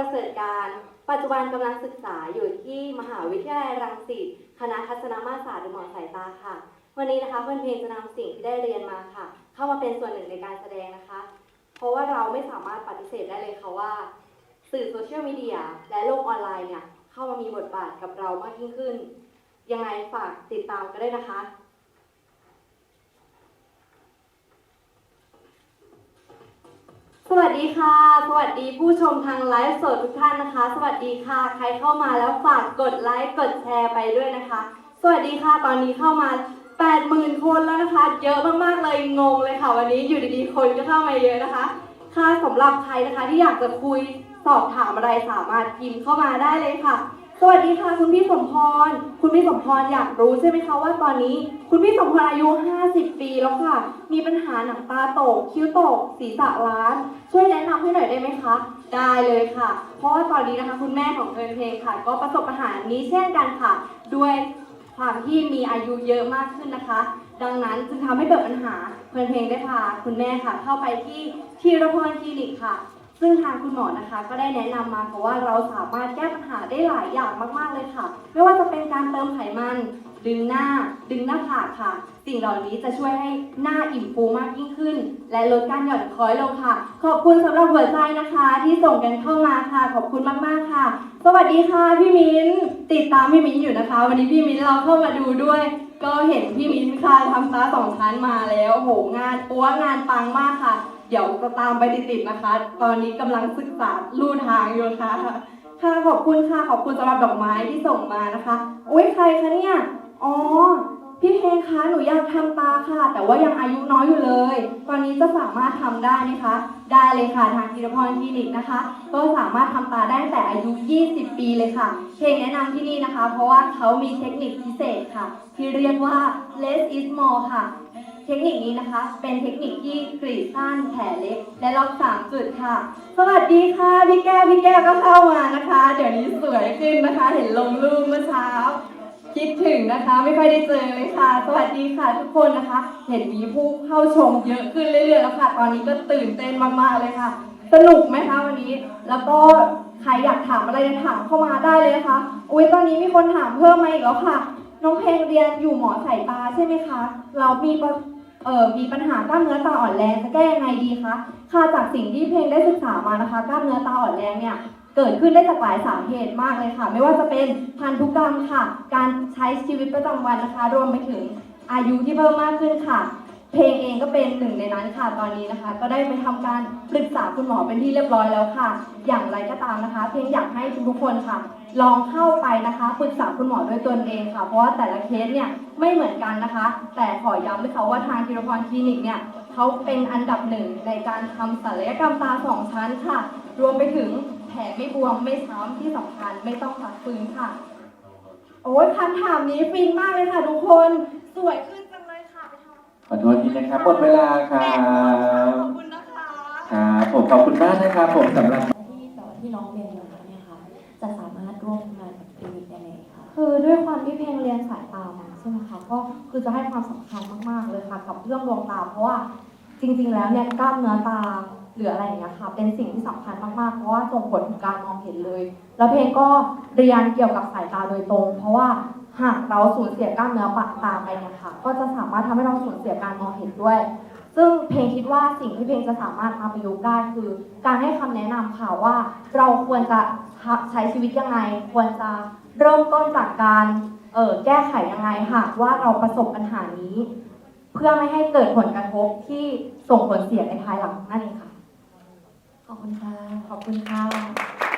ประเสริฐการปัจจุบันกำลังศึกษาอยู่ที่มหาวิทยาลัยรังสิตคณะทัศนมาตรศาสตร์หรือหมอสายตาค่ะ วันนี้นะคะเพื่อนเพลงจะนำสิ่งที่ได้เรียนมาค่ะ เข้ามาเป็นส่วนหนึ่งในการแสดงนะคะ เพราะว่าเราไม่สามารถปฏิเสธได้เลยค่ะว่า สื่อโซเชียลมีเดียและโลกออนไลน์เนี่ยเข้ามามีบทบาทกับเรามากยิ่งขึ้น ยังไงฝากติดตามกันด้วยนะคะ ดีค่ะ สวัสดีผู้ชมทางไลฟ์สดทุกท่านนะคะ สวัสดีค่ะ ใครเข้ามาแล้วฝากกดไลค์กดแชร์ไปด้วยนะคะ สวัสดีค่ะ ตอนนี้เข้ามา80,000คนแล้วนะคะ เยอะมากๆเลยงงเลยค่ะ วันนี้อยู่ดีๆคนก็เข้ามาเยอะนะคะ ค่ะสำหรับใครนะคะที่อยากจะคุยสอบถามอะไรสามารถพิมพ์เข้ามาได้เลยค่ะ สวัสดีค่ะ คุณพี่สมพร คุณพี่สมพรอยากรู้ใช่ไหมคะว่าตอนนี้ คุณพี่สมพรอายุ 50 ปีแล้วค่ะ มีปัญหาหนังตาตก คิ้วตก ศีรษะล้าน ช่วยแนะนำให้หน่อยได้ไหมคะ ได้เลยค่ะ เพราะว่าตอนนี้นะคะคุณแม่ของเอิญเพลงค่ะ ก็ประสบปัญหานี้เช่นกันค่ะ ด้วยความที่มีอายุเยอะมากขึ้นนะคะ ดังนั้นจึงทำให้เกิดปัญหาเพลินเพลงได้พาคุณแม่ค่ะ เข้าไปที่ทีรพรคลินิกค่ะ ซึ่งทางคุณหมอนะคะก็ได้แนะนำมาเพราะว่าเราสามารถแก้ปัญหาได้หลายอย่างมากๆเลยค่ะ ไม่ว่าจะเป็นการเติมไขมัน ดึงหน้า ดึงหน้าผากค่ะ สิ่งเหล่านี้จะช่วยให้หน้าอิ่มฟูมากยิ่งขึ้น และลดการหย่อนคล้อยลงค่ะ ขอบคุณสำหรับหัวใจนะคะ ที่ส่งกันเข้ามาค่ะ ขอบคุณมากๆค่ะ สวัสดีค่ะพี่มิ้นติดตามพี่มิ้นอยู่นะคะ วันนี้พี่มิ้นเราเข้ามาดูด้วย ก็เห็นพี่มิ้นค่ะทำตาสองชั้นมาแล้วโอ้โหงานปัวงานปังมากค่ะ เดี๋ยวจะตามไปติดๆนะคะ ตอนนี้กำลังศึกษาลู่ทางอยู่ค่ะ ค่ะขอบคุณค่ะขอบคุณสำหรับดอกไม้ที่ส่งมานะคะอุ้ยใครคะเนี่ยอ๋อพี่เพลงคะหนูอยากทำตาค่ะ แต่ว่ายังอายุน้อยอยู่เลย ตอนนี้จะสามารถทำได้ไหมคะ ได้เลยค่ะทางธีรพรคลินิกนะคะ ก็สามารถทำตาได้ตั้งแต่อายุ 20 ปีเลยค่ะ เพลงแนะนำที่นี่นะคะ เพราะว่าเขามีเทคนิคพิเศษค่ะ ที่เรียกว่า less is more ค่ะ เทคนิคนี้นะคะ เป็นเทคนิคที่กรีดสั้นแผลเล็ก และล็อกสามจุดค่ะ สวัสดีค่ะพี่แก้วพี่แก้วก็เข้ามานะคะ เดี๋ยวนี้สวยขึ้นนะคะ เห็นลงรูปเมื่อเช้า คิดถึงนะคะ ไม่ค่อยได้เจอเลยค่ะ สวัสดีค่ะทุกคนนะคะ เห็นมีผู้เข้าชมเยอะขึ้นเรื่อยๆแล้วค่ะ ตอนนี้ก็ตื่นเต้นมากๆเลยค่ะ สนุกไหมคะวันนี้ แล้วก็ใครอยากถามอะไรถามเข้ามาได้เลยนะคะอุ้ยตอนนี้มีคนถามเพิ่มมาอีกแล้วค่ะ น้องเพลงเรียนอยู่หมอสายตาใช่ไหมคะ เรามีเอ่อมีปัญหากล้ามเนื้อตาอ่อนแรงจะแก้ยังไงดีคะ ค่ะจากสิ่งที่เพลงได้ศึกษามานะคะ กล้ามเนื้อตาอ่อนแรงเนี่ย เกิดขึ้นได้จากหลายสาเหตุมากเลยค่ะ ไม่ว่าจะเป็นพันธุกรรมค่ะ การใช้ชีวิตประจำวันนะคะ รวมไปถึงอายุที่เพิ่มมากขึ้นค่ะ เพลงเองก็เป็นหนึ่งในนั้นค่ะตอนนี้นะคะ ก็ได้ไปทำการปรึกษาคุณหมอเป็นที่เรียบร้อยแล้วค่ะ อย่างไรก็ตามนะคะ เพลงอยากให้ทุกๆคนค่ะ ลองเข้าไปนะคะปรึกษาคุณหมอด้วยตนเองค่ะ เพราะว่าแต่ละเคสเนี่ยไม่เหมือนกันนะคะ แต่ขอย้ำเลยค่ะว่าทางธีรพรคลินิกเนี่ยเขาเป็นอันดับหนึ่งในการทำศัลยกรรมตาสองชั้นค่ะ รวมไปถึง ลไม่บวมไม่ช้ำที่สำคัญไม่ต้องพักฟื้นค่ะ โอ้ยคำถามนี้ฟินมากเลยค่ะทุกคน สวยขึ้นจังเลยค่ะไปทำขอโทษทีนะครับหมดเวลาครัขบอบคุณนะคะ ครับผมขอบคุณมากนะครับผมสำหรับ ที่แต่ว่าที่น้องเรียนอยู่เนี่ยค่ะ จะสามารถร่วมงานกับคลินิกได้ไหมคะคือด้วยความที่เพลงเรียนสายตามาใช่ไหมคะก็คือจะให้ความสำคัญมากๆเลยค่ะ กับเรื่องดวงตาเพราะว่าจริง ๆ แล้วเนี่ยกล้ามเนื้อตา หรืออะไรอย่างเงี้ยค่ะเป็นสิ่งที่สำคัญมากๆ เพราะว่าส่งผลถึงการมองเห็นเลย แล้วเพลงก็เรียนเกี่ยวกับสายตาโดยตรง เพราะว่าหากเราสูญเสียกล้ามเนื้อปะตาไปเนี่ยค่ะ ก็จะสามารถทำให้เราสูญเสียการมองเห็นด้วย ซึ่งเพลงคิดว่าสิ่งที่เพลงจะสามารถนำประยุกต์ได้คือ การให้คำแนะนำค่ะว่าเราควรจะใช้ชีวิตยังไง ควรจะเริ่มต้นจากการเออแก้ไขยังไงหากว่าเราประสบปัญหานี้ เพื่อไม่ให้เกิดผลกระทบที่ส่งผลเสียในภายหลังนั่นเองค่ะ ขอบคุณค่ะ ขอบคุณค่ะ